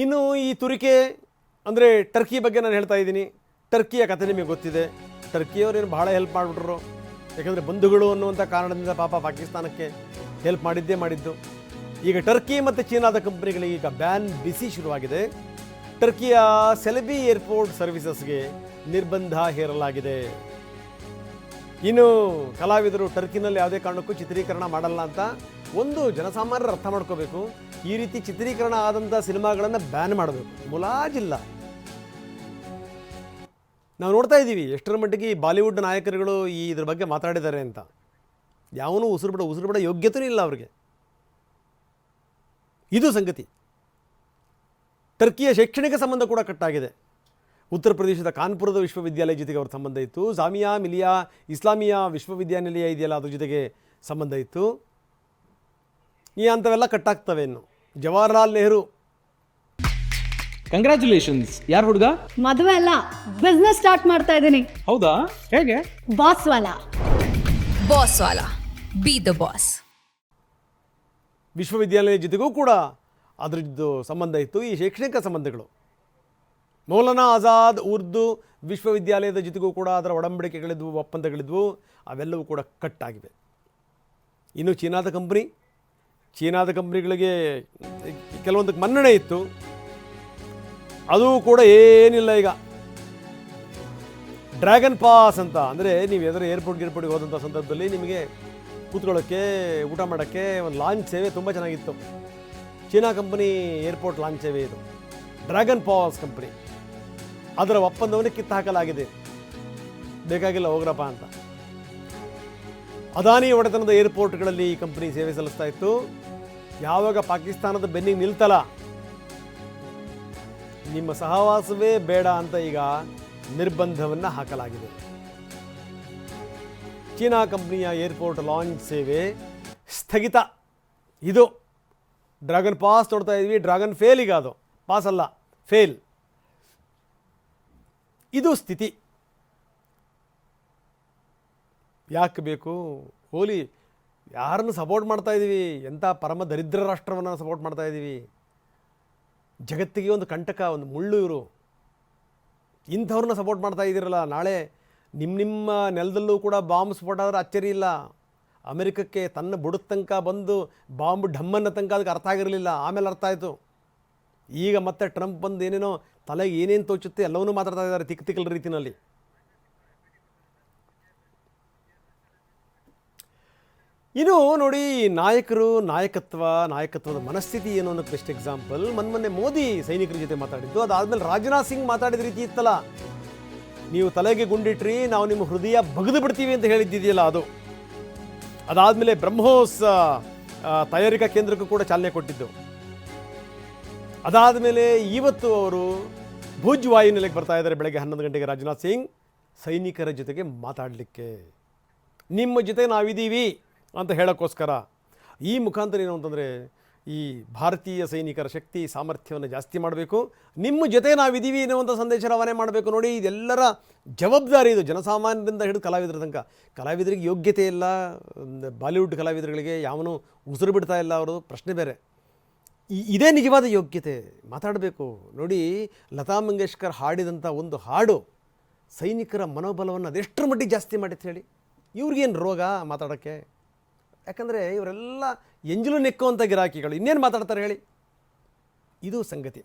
ಇನ್ನು ಈ ತುರಿಕೆ ಅಂದರೆ ಟರ್ಕಿ ಬಗ್ಗೆ ನಾನು ಹೇಳ್ತಾ ಇದ್ದೀನಿ. ಟರ್ಕಿಯ ಕಥೆ ನಿಮಗೆ ಗೊತ್ತಿದೆ. ಟರ್ಕಿಯವರೇನು ಭಾಳ ಹೆಲ್ಪ್ ಮಾಡಿಬಿಟ್ರು. ಯಾಕಂದರೆ ಬಂಧುಗಳು ಅನ್ನುವಂಥ ಕಾರಣದಿಂದ ಪಾಪ ಪಾಕಿಸ್ತಾನಕ್ಕೆ ಹೆಲ್ಪ್ ಮಾಡಿದ್ದೇ ಮಾಡಿದ್ದು. ಈಗ ಟರ್ಕಿ ಮತ್ತು ಚೀನಾದ ಕಂಪ್ನಿಗಳಿಗೆ ಈಗ ಬ್ಯಾನ್ ಬಿಸಿ ಶುರುವಾಗಿದೆ. ಟರ್ಕಿಯ ಸೆಲೆಬಿ ಏರ್ಪೋರ್ಟ್ ಸರ್ವಿಸಸ್ಗೆ ನಿರ್ಬಂಧ ಹೇರಲಾಗಿದೆ. ಇನ್ನು ಕಲಾವಿದರು ಟರ್ಕಿನಲ್ಲಿ ಯಾವುದೇ ಕಾರಣಕ್ಕೂ ಚಿತ್ರೀಕರಣ ಮಾಡಲ್ಲ ಅಂತ ಒಂದು ಜನಸಾಮಾನ್ಯರು ಅರ್ಥ ಮಾಡ್ಕೋಬೇಕು. ಈ ರೀತಿ ಚಿತ್ರೀಕರಣ ಆದಂಥ ಸಿನಿಮಾಗಳನ್ನು ಬ್ಯಾನ್ ಮಾಡಬೇಕು. ಮುಲಾಜಿಲ್ಲ ನಾವು ನೋಡ್ತಾ ಇದ್ದೀವಿ ಎಷ್ಟರ ಮಟ್ಟಿಗೆ ಈ ಬಾಲಿವುಡ್ ನಾಯಕರುಗಳು ಈ ಇದ್ರ ಬಗ್ಗೆ ಮಾತಾಡಿದ್ದಾರೆ ಅಂತ. ಯಾವನು ಉಸಿರು ಬಿಡ ಉಸಿರು ಬಿಡ ಯೋಗ್ಯತೆಯೂ ಇಲ್ಲ ಅವ್ರಿಗೆ. ಇದು ಸಂಗತಿ. ಟರ್ಕಿಯ ಶೈಕ್ಷಣಿಕ ಸಂಬಂಧ ಕೂಡ ಕಟ್ಟಾಗಿದೆ. ಉತ್ತರ ಪ್ರದೇಶದ ಕಾನ್ಪುರದ ವಿಶ್ವವಿದ್ಯಾಲಯ ಜೊತೆಗೆ ಅವ್ರ ಸಂಬಂಧ ಇತ್ತು. ಜಾಮಿಯಾ ಮಿಲಿಯಾ ಇಸ್ಲಾಮಿಯಾ ವಿಶ್ವವಿದ್ಯಾನಿಲಯ ಇದೆಯಲ್ಲ ಅದ್ರ ಜೊತೆಗೆ ಸಂಬಂಧ ಇತ್ತು. ಈ ಅಂಥವೆಲ್ಲ ಕಟ್ಟಾಗ್ತವೆ ಇನ್ನು. ಜವಾಹರ್ಲಾಲ್ ನೆಹರು. ಕಂಗ್ರಾಚುಲೇಷನ್ಸ್ ಯಾರು ಹುಡುಗ? ಮದುವೆ ಅಲ್ಲ ಬಿಸ್ನೆಸ್ ಸ್ಟಾರ್ಟ್ ಮಾಡ್ತಾ ಇದ್ದೀನಿ. ಹೌದಾ? ಹೇಗೆ? ಬಾಸ್ ವಾಲ ಬಾಸ್ ವಾಲಾ ಬಿ ದ ಬಾಸ್ ವಿಶ್ವವಿದ್ಯಾಲಯ ಜೊತೆಗೂ ಕೂಡ ಅದರದ್ದು ಸಂಬಂಧ ಇತ್ತು ಈ ಶೈಕ್ಷಣಿಕ ಸಂಬಂಧಗಳು. ಮೌಲಾನಾ ಆಜಾದ್ ಉರ್ದು ವಿಶ್ವವಿದ್ಯಾಲಯದ ಜೊತೆಗೂ ಕೂಡ ಅದರ ಒಡಂಬಡಿಕೆಗಳಿದ್ವು ಒಪ್ಪಂದಗಳಿದ್ವು ಅವೆಲ್ಲವೂ ಕೂಡ ಕಟ್ ಆಗಿವೆ. ಇನ್ನು ಚೀನಾದ ಕಂಪ್ನಿ ಚೀನಾದ ಕಂಪ್ನಿಗಳಿಗೆ ಕೆಲವೊಂದಕ್ಕೆ ಮನ್ನಣೆ ಇತ್ತು. ಅದು ಕೂಡ ಏನಿಲ್ಲ ಈಗ. ಡ್ರ್ಯಾಗನ್ ಪಾಸ್ ಅಂತ, ಅಂದರೆ ನೀವು ಎದುರು ಏರ್ಪೋರ್ಟ್ ಏರ್ಪೋರ್ಟ್ಗೆ ಹೋದಂಥ ಸಂದರ್ಭದಲ್ಲಿ ನಿಮಗೆ ಕೂತ್ಕೊಳ್ಳೋಕ್ಕೆ, ಊಟ ಮಾಡೋಕ್ಕೆ ಒಂದು ಲಾಂಚ್ ಸೇವೆ ತುಂಬ ಚೆನ್ನಾಗಿತ್ತು. ಚೀನಾ ಕಂಪನಿ ಏರ್ಪೋರ್ಟ್ ಲಾಂಚ್ ಸೇವೆ ಇದು. DragonPass company. ಅದರ ಒಪ್ಪಂದವನ್ನು ಕಿತ್ತು ಹಾಕಲಾಗಿದೆ ಬೇಕಾಗಿಲ್ಲ ಹೋಗ್ರಪ್ಪ ಅಂತ. ಅದಾನಿ ಒಡೆತನದ ಏರ್ಪೋರ್ಟ್ಗಳಲ್ಲಿ ಈ ಕಂಪನಿ ಸೇವೆ ಸಲ್ಲಿಸ್ತಾ ಇತ್ತು. ಯಾವಾಗ ಪಾಕಿಸ್ತಾನದ ಬೆನ್ನಿಗೆ ನಿಲ್ತಲ್ಲ? ನಿಮ್ಮ ಸಹವಾಸವೇ ಬೇಡ ಅಂತ ಈಗ ನಿರ್ಬಂಧವನ್ನು ಹಾಕಲಾಗಿದೆ. ಚೀನಾ ಕಂಪನಿಯ ಏರ್ಪೋರ್ಟ್ ಲಾಂಚ್ ಸೇವೆ ಸ್ಥಗಿತ. ಇದು ಡ್ರಾಗನ್ ಪಾಸ್ ನೋಡ್ತಾ ಇದ್ವಿ. ಡ್ರಾಗನ್ ಫೇಲ್ ಈಗ ಅದು. ಪಾಸ್ ಅಲ್ಲ, ಫೇಲ್. ಇದು ಸ್ಥಿತಿ. ಯಾಕೆ ಬೇಕು? ಹೋಲಿ, ಯಾರನ್ನು ಸಪೋರ್ಟ್ ಮಾಡ್ತಾ ಇದ್ದೀವಿ ಎಂಥ ಪರಮ ದರಿದ್ರ ರಾಷ್ಟ್ರವನ್ನು ಸಪೋರ್ಟ್ ಮಾಡ್ತಾ ಇದ್ದೀವಿ ಜಗತ್ತಿಗೆ ಒಂದು ಕಂಟಕ, ಒಂದು ಮುಳ್ಳು ಇವರು. ಇಂಥವ್ರನ್ನ ಸಪೋರ್ಟ್ ಮಾಡ್ತಾ ಇದ್ದೀರಲ್ಲ, ನಾಳೆ ನಿಮ್ಮ ನಿಮ್ಮ ನೆಲದಲ್ಲೂ ಕೂಡ ಬಾಂಬ್ ಸ್ಫೋಟ ಆದರೆ ಅಚ್ಚರಿ ಇಲ್ಲ. ಅಮೆರಿಕಕ್ಕೆ ತನ್ನ ಬುಡದ ತನಕ ಬಂದು ಬಾಂಬ್ ಢಮ್ಮನ್ನ ತನಕ ಅದಕ್ಕೆ ಅರ್ಥ ಆಗಿರಲಿಲ್ಲ, ಆಮೇಲೆ ಅರ್ಥ ಆಯಿತು. ಈಗ ಮತ್ತೆ ಟ್ರಂಪ್ ಬಂದು ಏನೇನೋ ತಲೆಗೆ ಏನೇನು ತೋಚುತ್ತೆ ಎಲ್ಲವನ್ನೂ ಮಾತಾಡ್ತಾ ಇದ್ದಾರೆ ತಿಕ್ ತಿಕ್ಕಲ ರೀತಿಯಲ್ಲಿ ಇನ್ನು ನೋಡಿ, ನಾಯಕರು ನಾಯಕತ್ವ, ನಾಯಕತ್ವದ ಮನಸ್ಥಿತಿ ಏನು ಅನ್ನೋದು ಬೆಸ್ಟ್ ಎಕ್ಸಾಂಪಲ್ ಮೊನ್ನೆ ಮೋದಿ ಸೈನಿಕರ ಜೊತೆ ಮಾತಾಡಿದ್ದು. ಅದಾದ್ಮೇಲೆ ರಾಜನಾಥ್ ಸಿಂಗ್ ಮಾತಾಡಿದ ರೀತಿ ಇತ್ತಲ್ಲ? ನೀವು ತಲೆಗೆ ಗುಂಡಿಟ್ರಿ, ನಾವು ನಿಮ್ಮ ಹೃದಯ ಬಗೆದು ಬಿಡ್ತೀವಿ ಅಂತ ಹೇಳಿದ್ದಿದೆಯಲ್ಲ ಅದು. ಅದಾದಮೇಲೆ ಬ್ರಹ್ಮೋಸ್ ತಯಾರಿಕಾ ಕೇಂದ್ರಕ್ಕೂ ಕೂಡ ಚಾಲನೆ ಕೊಟ್ಟಿದ್ದು. ಅದಾದಮೇಲೆ ಇವತ್ತು ಅವರು ಭುಜ್ ವಾಯುನೆಲೆಗೆ ಬರ್ತಾ ಇದ್ದಾರೆ ಬೆಳಗ್ಗೆ ಹನ್ನೊಂದು ಗಂಟೆಗೆ ರಾಜನಾಥ್ ಸಿಂಗ್. ಸೈನಿಕರ ಜೊತೆಗೆ ಮಾತಾಡಲಿಕ್ಕೆ. ನಿಮ್ಮ ಜೊತೆ ನಾವಿದ್ದೀವಿ. ಅಂತ ಹೇಳೋಕ್ಕೋಸ್ಕರ ಈ ಮುಖಾಂತರ ಏನು ಅಂತಂದರೆ ಈ ಭಾರತೀಯ ಸೈನಿಕರ ಶಕ್ತಿ, ಸಾಮರ್ಥ್ಯವನ್ನು ಜಾಸ್ತಿ ಮಾಡಬೇಕು. ನಿಮ್ಮ ಜೊತೆ ನಾವಿದ್ದೀವಿ ಎನ್ನುವಂಥ ಸಂದೇಶ ರವಾನೆ ಮಾಡಬೇಕು ನೋಡಿ. ಇದೆಲ್ಲರ ಜವಾಬ್ದಾರಿ ಇದು. ಜನಸಾಮಾನ್ಯರಿಂದ ಹಿಡಿದು ಕಲಾವಿದರ ತನಕ. ಕಲಾವಿದರಿಗೆ ಯೋಗ್ಯತೆ ಇಲ್ಲ. ಬಾಲಿವುಡ್ ಕಲಾವಿದರುಗಳಿಗೆ ಯಾವನು ಉಸಿರು ಬಿಡ್ತಾ ಇಲ್ಲ ಅವರು ಪ್ರಶ್ನೆ ಬೇರೆ. ಇದೇ ನಿಜವಾದ ಯೋಗ್ಯತೆ. ಮಾತಾಡಬೇಕು. ನೋಡಿ, ಲತಾ ಮಂಗೇಶ್ಕರ್ ಹಾಡಿದಂಥ ಒಂದು ಹಾಡು ಸೈನಿಕರ ಮನೋಬಲವನ್ನು ಅದೆಷ್ಟರ ಮಟ್ಟಿಗೆ ಜಾಸ್ತಿ ಮಾಡಿತ್ತು ಹೇಳಿ. ಇವ್ರಿಗೇನು ರೋಗ ಮಾತಾಡೋಕ್ಕೆ? ಯಾಕಂದರೆ ಇವರೆಲ್ಲ ಎಂಜಲು ನೆಕ್ಕುವಂಥ ಗಿರಾಕಿಗಳು. ಇನ್ನೇನು ಮಾತಾಡ್ತಾರೆ ಹೇಳಿ? ಇದು ಸಂಗತಿ.